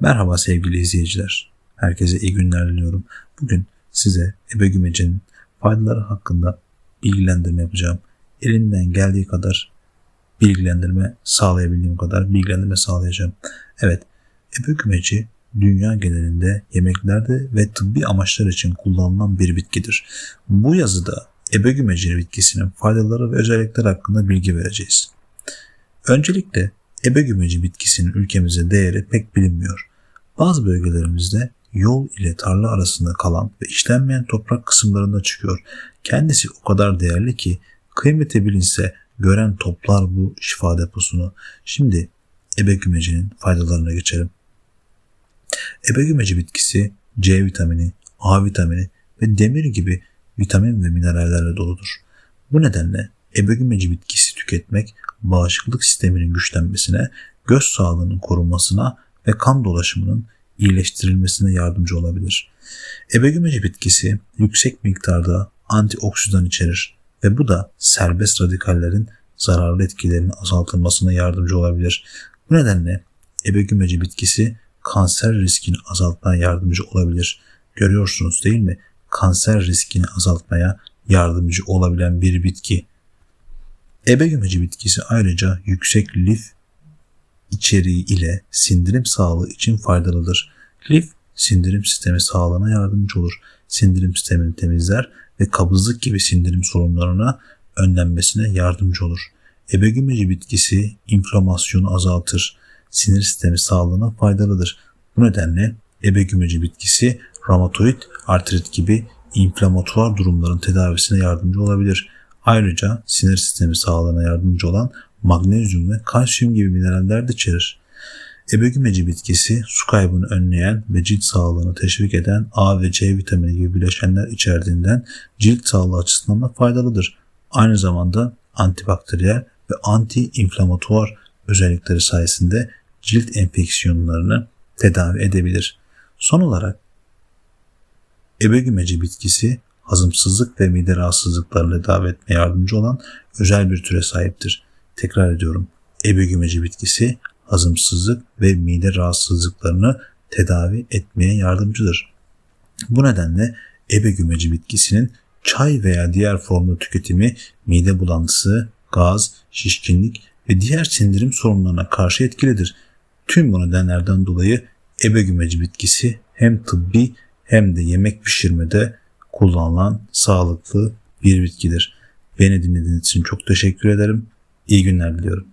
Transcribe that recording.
Merhaba sevgili izleyiciler. Herkese iyi günler diliyorum. Bugün size ebe gümecinin faydaları hakkında bilgilendirme yapacağım. Elimden geldiği kadar bilgilendirme sağlayabildiğim kadar bilgilendirme sağlayacağım. Evet, ebe gümeci dünya genelinde yemeklerde ve tıbbi amaçlar için kullanılan bir bitkidir. Bu yazıda ebe gümeci bitkisinin faydaları ve özellikleri hakkında bilgi vereceğiz. Öncelikle ebe gümeci bitkisinin ülkemizde değeri pek bilinmiyor. Bazı bölgelerimizde yol ile tarla arasında kalan ve işlenmeyen toprak kısımlarında çıkıyor. Kendisi o kadar değerli ki kıymeti bilinse gören toplar bu şifa deposunu. Şimdi ebe gümecinin faydalarına geçelim. Ebe gümeci bitkisi C vitamini, A vitamini ve demir gibi vitamin ve minerallerle doludur. Bu nedenle ebe gümeci bitkisi tüketmek bağışıklık sisteminin güçlenmesine, göz sağlığının korunmasına ve kan dolaşımının iyileştirilmesine yardımcı olabilir. Ebegümeci bitkisi yüksek miktarda antioksidan içerir ve bu da serbest radikallerin zararlı etkilerinin azaltılmasına yardımcı olabilir. Bu nedenle ebegümeci bitkisi kanser riskini azaltmaya yardımcı olabilir. Görüyorsunuz değil mi? Kanser riskini azaltmaya yardımcı olabilen bir bitki. Ebegümeci bitkisi ayrıca yüksek lif içeriği ile sindirim sağlığı için faydalıdır. Lif sindirim sistemi sağlığına yardımcı olur. Sindirim sistemini temizler ve kabızlık gibi sindirim sorunlarına önlenmesine yardımcı olur. Ebegümeci bitkisi inflamasyonu azaltır. Sinir sistemi sağlığına faydalıdır. Bu nedenle ebegümeci bitkisi romatoid artrit gibi inflamatuar durumların tedavisine yardımcı olabilir. Ayrıca sinir sistemi sağlığına yardımcı olan magnezyum ve kalsiyum gibi mineraller de içerir. Ebegümeci bitkisi su kaybını önleyen ve cilt sağlığını teşvik eden A ve C vitamini gibi bileşenler içerdiğinden cilt sağlığı açısından da faydalıdır. Aynı zamanda antibakteriyel ve anti-inflamatuar özellikleri sayesinde cilt enfeksiyonlarını tedavi edebilir. Son olarak ebegümeci bitkisi hazımsızlık ve mide rahatsızlıklarını tedavi etmeye yardımcı olan özel bir türe sahiptir. Tekrar ediyorum. Ebegümeci bitkisi hazımsızlık ve mide rahatsızlıklarını tedavi etmeye yardımcıdır. Bu nedenle ebegümeci bitkisinin çay veya diğer formda tüketimi mide bulantısı, gaz, şişkinlik ve diğer sindirim sorunlarına karşı etkilidir. Tüm bu nedenlerden dolayı ebegümeci bitkisi hem tıbbi hem de yemek pişirmede kullanılan sağlıklı bir bitkidir. Beni dinlediğiniz için çok teşekkür ederim. İyi günler diliyorum.